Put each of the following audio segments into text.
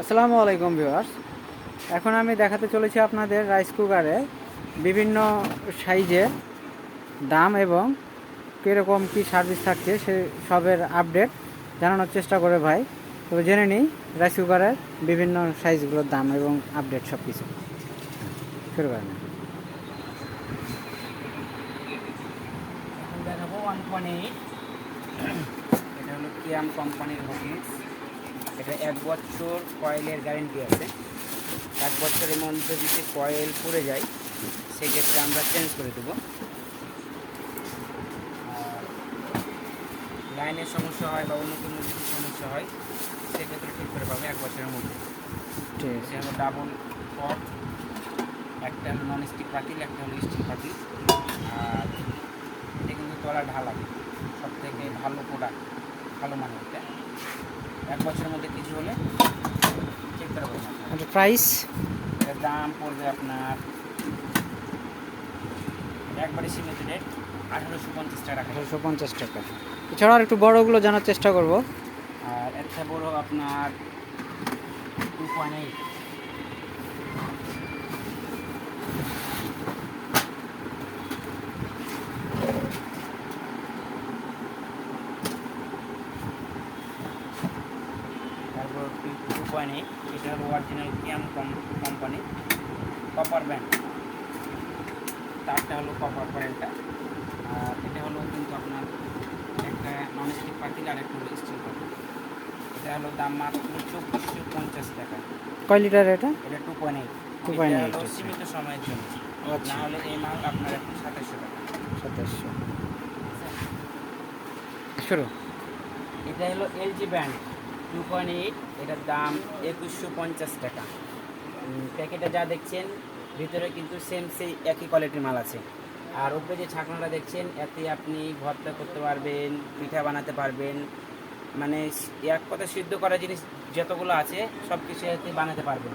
আসসালামু আলাইকুম ভিউয়ার্স। এখন আমি দেখাতে চলেছি আপনাদের রাইস কুকারে বিভিন্ন সাইজের দাম এবং কীরকম কী সার্ভিস থাকছে, সে সবের আপডেট জানানোর চেষ্টা করে ভাই। তবে জেনে নিই রাইস কুকারের বিভিন্ন সাইজগুলোর দাম এবং আপডেট সব কিছু শুরু করেন। দেখাবো ওয়ান পয়েন্ট এইট এটা হলো কিয়াম কোম্পানির এটা এক বছর কয়েলের গ্যারেন্টি আছে। এক বছরের মধ্যে যদি কয়েল পড়ে যায় সেক্ষেত্রে আমরা চেঞ্জ করে দেবো। আর লাইনের সমস্যা হয় বা অন্য কোনো যদি সমস্যা হয় সেক্ষেত্রে ঠিক করে পাবে এক বছরের মধ্যে। ঠিক আছে। ডাবল পট একটা হলো নন স্টিক পাতিল একটা হলো স্টিল পাতিল। আর এটা কিন্তু তলা ঢালা সব থেকে ভালো প্রোডাক্ট ভালো মানের এটা এক বছরের মধ্যে কিছু হলে চেক করে আচ্ছা প্রাইস এটার দাম পড়বে আপনার একবারে সীমিত রেট আঠারোশো পঞ্চাশ টাকা। আঠারোশো পঞ্চাশ টাকা। এছাড়াও আর একটু বড়গুলো জানার চেষ্টা করব। আর একটা বড় আপনার two point eight two point eight এটা হলো অরিজিনাল কিয়াম কোম্পানি কপার ব্যান্ড তারটা হলো কপার ব্যান্ডটা আর এটা হলো কিন্তু আপনার একটা নন স্টিক পাতিল আর একটা হলো স্টিল পাতিল। এটা হলো দাম মাত্র চব্বিশশো পঞ্চাশ টাকা। কয় লিটার এটা? এটা টু পয়েন্ট এইট 2.8 হলো আচ্ছা। সীমিত সময়ের জন্য। আচ্ছা। না হলে এই মাল আপনার এখন সাতাশশো টাকা। সাতাশশো। শুরু। এটা হলো LG band two point eight এটার দাম একুশশো পঞ্চাশ টাকা। প্যাকেটে যা দেখছেন, ভিতরে কিন্তু সেম সেই একই কোয়ালিটির মাল আছে। আর উপরে যে ছাকনাটা দেখছেন, এতে আপনি ভর্তা করতে পারবেন, পিঠা বানাতে পারবেন। মানে এক কথা সিদ্ধ করা জিনিস যতগুলো আছে সব কিছু এতে বানাতে পারবেন।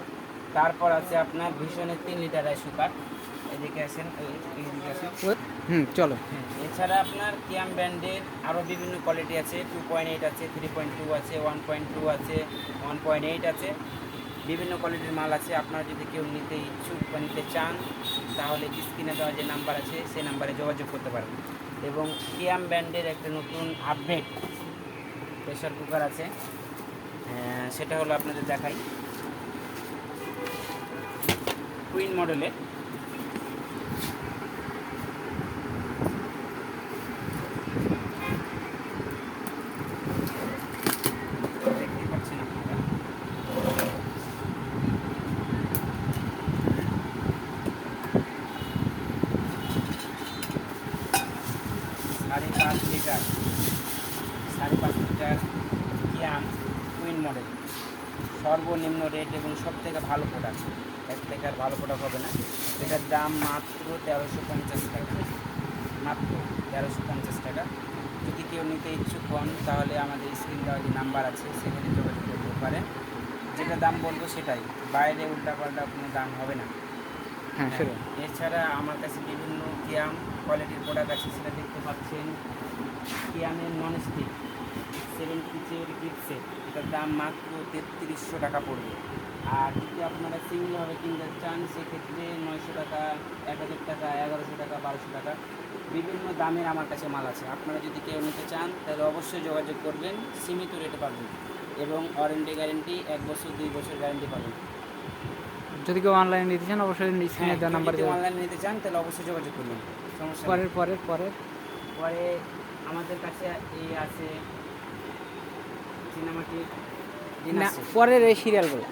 তারপর আছে আপনার ভীষণের তিন লিটার রাইস কুকার এদিকে আসেন এই- আসেন হুম চলো। হ্যাঁ, এছাড়া আপনার কিয়াম ব্র্যান্ডের আরও বিভিন্ন কোয়ালিটি আছে। টু পয়েন্ট এইট আছে থ্রি পয়েন্ট টু আছে ওয়ান পয়েন্ট টু আছে ওয়ান পয়েন্ট এইট আছে। বিভিন্ন কোয়ালিটির মাল আছে। আপনারা যদি কেউ নিতে ইচ্ছুক বা নিতে চান তাহলে স্ক্রিনে দেওয়া যে নাম্বার আছে সেই নাম্বারে যোগাযোগ করতে পারবেন এবং কিয়াম ব্র্যান্ডের একটা নতুন আপডেট প্রেশার কুকার আছে। সেটা হলো আপনাদের দেখাই। কুইন মডেলের দেখতে পাচ্ছেন আপনারা সাড়ে পাঁচ লিটার সাড়ে পাঁচ লিটার কিয়াম কুইন মডেল সর্বনিম্ন রেট এবং সব থেকে ভালো প্রোডাক্টের থেকে আর ভালো প্রোডাক্ট হবে না। এটার দাম মাত্র তেরোশো পঞ্চাশ টাকা। মাত্র তেরোশো পঞ্চাশ টাকা। যদি কেউ নিতে ইচ্ছুক হন তাহলে আমাদের স্ক্রিন দেওয়া যে নাম্বার আছে সেখানে যোগাযোগ করতে পারেন। যেটা দাম বলব সেটাই। বাইরে উল্টাপাল্টা কোনো দাম হবে না। হ্যাঁ এছাড়া আমার কাছে বিভিন্ন কিয়াম কোয়ালিটির প্রোডাক্ট আছে, সেটা দেখতে পাচ্ছেন। কিয়ামের নন স্টিক সেভেন পিচের গিফট সেট এটার দাম মাত্র তেত্রিশশো টাকা পড়বে। আর যদি আপনারা সিঙ্গেলভাবে কিনতে চান, সেক্ষেত্রে নয়শো টাকা, এক হাজার টাকা, এগারোশো টাকা, বারোশো টাকা, বিভিন্ন দামের আমার কাছে মাল আছে। আপনারা যদি কেউ নিতে চান, তাহলে অবশ্যই যোগাযোগ করবেন। সীমিত রেটে পাবেন এবং ওয়ারেন্টি গ্যারেন্টি এক বছর, দুই বছর গ্যারেন্টি পাবেন। যদি কেউ অনলাইনে নিতে চান অবশ্যই স্ক্রিনে দেওয়া নাম্বার যদি অনলাইনে নিতে চান তাহলে অবশ্যই যোগাযোগ করবেন সমস্যা পরের পরের পরের। পরে আমাদের কাছে এই আছে সিনেমাটি পরের এই সিরিয়ালগুলো।